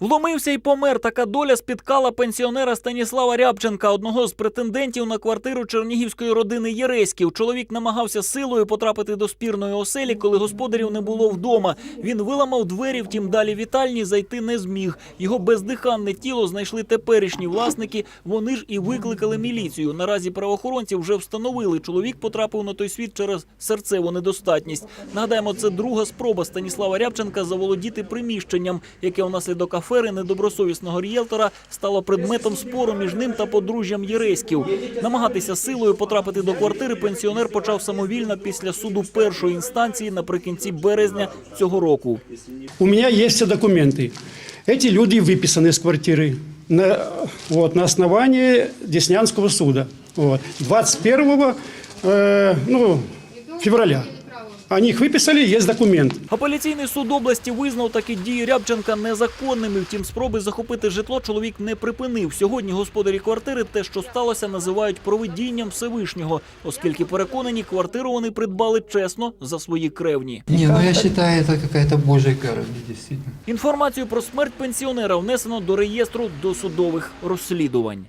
Вломився і помер. Така доля спіткала пенсіонера Станіслава Рябченка, одного з претендентів на квартиру чернігівської родини Єреськів. Чоловік намагався силою потрапити до спірної оселі, коли господарів не було вдома. Він виламав двері, втім далі вітальні зайти не зміг. Його бездиханне тіло знайшли теперішні власники. Вони ж і викликали міліцію. Наразі правоохоронці вже встановили. Чоловік потрапив на той світ через серцеву недостатність. Нагадаємо, це друга спроба Станіслава Рябченка заволодіти приміщенням, яке внаслідок афери недобросовісного рієлтора стало предметом спору між ним та подружжям Єреськів. Намагатися силою потрапити до квартири пенсіонер почав самовільно після суду першої інстанції наприкінці березня цього року. У меня есть все документы. Эти люди выписаны из квартиры на, вот, на основании Деснянского суда. Вот, 21 э, ну, февраля. Они их выписали, есть документ. Апеляційний суд області визнав такі дії Рябченка незаконними. Втім, спроби захопити житло чоловік не припинив. Сьогодні господарі квартири те, що сталося, називають провидінням Всевишнього, оскільки переконані, квартиру вони придбали чесно за свої кревні. Не, ну я считаю, это какая-то божья кара, действительно. Інформацію про смерть пенсіонера внесено до реєстру досудових розслідувань.